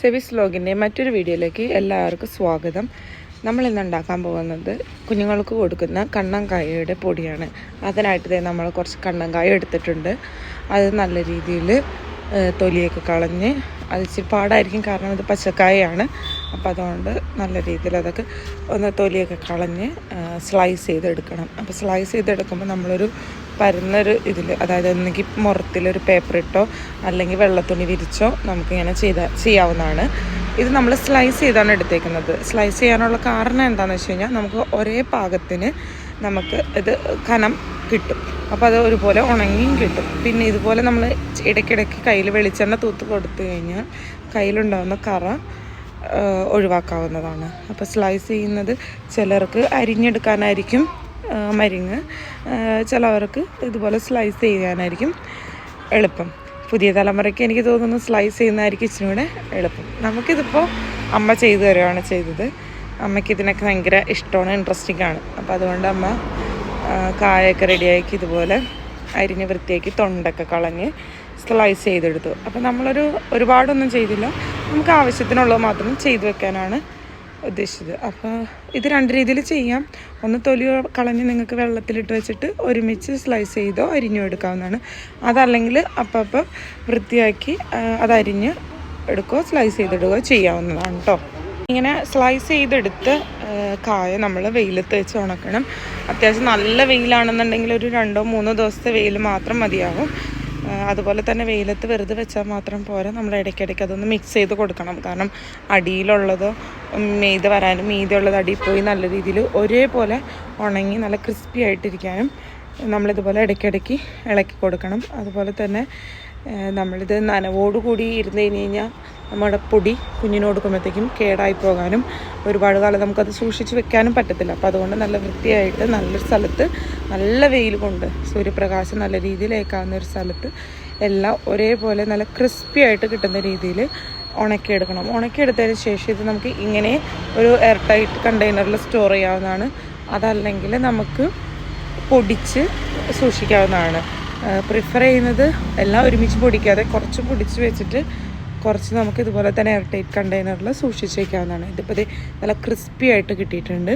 സെവിസ് ലോഗിന്റെ മറ്റൊരു വീഡിയോയിലേക്ക് എല്ലാവർക്കും സ്വാഗതം. നമ്മൾ ഇന്ന് ഉണ്ടാക്കാൻ പോകുന്നത് കുഞ്ഞുങ്ങൾക്ക് കൊടുക്കുന്ന കണ്ണങ്കായയുടെ പൊടിയാണ്. അതിനായിട്ട് നമ്മൾ കുറച്ച് കണ്ണങ്കായ എടുത്തിട്ടുണ്ട്. അത് നല്ല രീതിയിൽ തൊലിയൊക്കെ കളഞ്ഞ് അത് ഇച്ചിരി പാടായിരിക്കും കാരണം ഇത് പച്ചക്കായയാണ് അപ്പോൾ അതുകൊണ്ട് നല്ല രീതിയിൽ അതൊക്കെ ഒന്ന് തൊലിയൊക്കെ കളഞ്ഞ് സ്ലൈസ് ചെയ്തെടുക്കണം. അപ്പോൾ സ്ലൈസ് ചെയ്തെടുക്കുമ്പോൾ നമ്മളൊരു പരന്നൊരു ഇതിൽ അതായത് ഒന്നെങ്കിൽ മുറത്തിലൊരു പേപ്പർ ഇട്ടോ അല്ലെങ്കിൽ വെള്ളത്തുണി വിരിച്ചോ നമുക്കിങ്ങനെ ചെയ്ത ചെയ്യാവുന്നതാണ്. ഇത് നമ്മൾ സ്ലൈസ് ചെയ്താണ് എടുത്തേക്കുന്നത്. സ്ലൈസ് ചെയ്യാനുള്ള കാരണം എന്താണെന്ന് വെച്ച് കഴിഞ്ഞാൽ നമുക്ക് ഒരേ പാകത്തിന് നമുക്ക് ഇത് കനം കിട്ടും. അപ്പോൾ അത് ഒരുപോലെ ഉണങ്ങിയും കിട്ടും. പിന്നെ ഇതുപോലെ നമ്മൾ ഇടയ്ക്കിടയ്ക്ക് കയ്യിൽ വെളിച്ചെണ്ണ തൂത്ത് കൊടുത്തു കഴിഞ്ഞാൽ കയ്യിലുണ്ടാകുന്ന കറ ഒഴിവാക്കാവുന്നതാണ്. അപ്പോൾ സ്ലൈസ് ചെയ്യുന്നത് ചിലർക്ക് അരിഞ്ഞെടുക്കാനായിരിക്കും മരിങ്ങ്. ചിലവർക്ക് ഇതുപോലെ സ്ലൈസ് ചെയ്യാനായിരിക്കും എളുപ്പം. പുതിയ തലമുറയ്ക്ക് എനിക്ക് തോന്നുന്നു സ്ലൈസ് ചെയ്യുന്നതായിരിക്കും ഇച്ചിരി കൂടെ എളുപ്പം. നമുക്കിതിപ്പോൾ അമ്മ ചെയ്തു തരുവാണ് ചെയ്തത്. അമ്മയ്ക്ക് ഇതിനൊക്കെ ഭയങ്കര ഇഷ്ടമാണ് ഇൻട്രസ്റ്റിംഗ് ആണ്. അപ്പോൾ അതുകൊണ്ട് അമ്മ കായൊക്കെ റെഡിയാക്കി ഇതുപോലെ അരിഞ്ഞ് വൃത്തിയാക്കി തൊണ്ടൊക്കെ കളഞ്ഞ് സ്ലൈസ് ചെയ്തെടുത്തു. അപ്പോൾ നമ്മളൊരു ഒരുപാടൊന്നും ചെയ്തില്ല. നമുക്ക് ആവശ്യത്തിനുള്ളത് മാത്രം ചെയ്തു വെക്കാനാണ് ഉദ്ദേശിച്ചത്. അപ്പോൾ ഇത് രണ്ട് രീതിയിൽ ചെയ്യാം. ഒന്ന് തൊലി കളഞ്ഞ് നിങ്ങൾക്ക് വെള്ളത്തിലിട്ട് വെച്ചിട്ട് ഒരുമിച്ച് സ്ലൈസ് ചെയ്തോ അരിഞ്ഞോ എടുക്കാവുന്നതാണ്. അതല്ലെങ്കിൽ അപ്പം അപ്പം വൃത്തിയാക്കി അത് അരിഞ്ഞ് എടുക്കുകയോ സ്ലൈസ് ചെയ്തിടുകയോ ചെയ്യാവുന്നതാണ് കേട്ടോ ഇങ്ങനെ സ്ലൈസ് ചെയ്തെടുത്ത് കായ നമ്മൾ വെയിലത്ത് വെച്ച് ഉണക്കണം. അത്യാവശ്യം നല്ല വെയിലാണെന്നുണ്ടെങ്കിൽ ഒരു രണ്ടോ മൂന്നോ ദിവസത്തെ വെയിൽ മാത്രം മതിയാവും. അതുപോലെ തന്നെ വെയിലത്ത് വെറുതെ വെച്ചാൽ മാത്രം പോരാ. നമ്മൾ ഇടയ്ക്കിടയ്ക്ക് അതൊന്ന് മിക്സ് ചെയ്ത് കൊടുക്കണം. കാരണം അടിയിലുള്ളത് മെയ്ത് വരാനും മീതിയുള്ളത് അടിയിൽ പോയി നല്ല രീതിയിൽ ഒരേപോലെ ഉണങ്ങി നല്ല ക്രിസ്പി ആയിട്ടിരിക്കാനും നമ്മളിതുപോലെ ഇടയ്ക്കിടയ്ക്ക് ഇളക്കി കൊടുക്കണം. അതുപോലെ തന്നെ നമ്മളിത് നനവോടുകൂടി ഇരുന്ന് കഴിഞ്ഞ് കഴിഞ്ഞാൽ നമ്മുടെ പൊടി കുഞ്ഞിന് കൊടുക്കുമ്പോഴത്തേക്കും കേടായി പോകാനും ഒരുപാട് കാലം നമുക്കത് സൂക്ഷിച്ച് വെക്കാനും പറ്റത്തില്ല. അപ്പോൾ അതുകൊണ്ട് നല്ല വൃത്തിയായിട്ട് നല്ലൊരു സ്ഥലത്ത് നല്ല വെയിൽ കൊണ്ട് സൂര്യപ്രകാശം നല്ല രീതിയിൽ ഏക്കാവുന്ന ഒരു സ്ഥലത്ത് എല്ലാം ഒരേപോലെ നല്ല ക്രിസ്പി ആയിട്ട് കിട്ടുന്ന രീതിയിൽ ഉണക്കിയെടുക്കണം ഉണക്കിയെടുത്തതിന് ശേഷം ഇത് നമുക്ക് ഇങ്ങനെ ഒരു എയർ ടൈറ്റ് കണ്ടെയ്നറിൽ സ്റ്റോർ ചെയ്യാവുന്നതാണ്. അതല്ലെങ്കിൽ നമുക്ക് പൊടിച്ച് സൂക്ഷിക്കാവുന്നതാണ്. പ്രിഫർ ചെയ്യുന്നത് എല്ലാം ഒരുമിച്ച് പൊടിക്കാതെ കുറച്ച് പൊടിച്ച് വെച്ചിട്ട് കുറച്ച് നമുക്ക് ഇതുപോലെ തന്നെ എയർ ടൈറ്റ് കണ്ടെയ്നറിൽ സൂക്ഷിച്ച് വയ്ക്കാവുന്നതാണ് ഇതിപ്പോൾ ഇത് നല്ല ക്രിസ്പി ആയിട്ട് കിട്ടിയിട്ടുണ്ട്.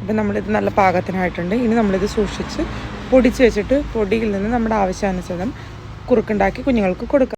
അപ്പം നമ്മളിത് നല്ല പാകത്തിനായിട്ടുണ്ട്. ഇനി നമ്മളിത് സൂക്ഷിച്ച് പൊടിച്ച് വെച്ചിട്ട് പൊടിയിൽ നിന്ന് നമ്മുടെ ആവശ്യാനുസരണം കുറുക്കുണ്ടാക്കി കുഞ്ഞുങ്ങൾക്ക് കൊടുക്കാം.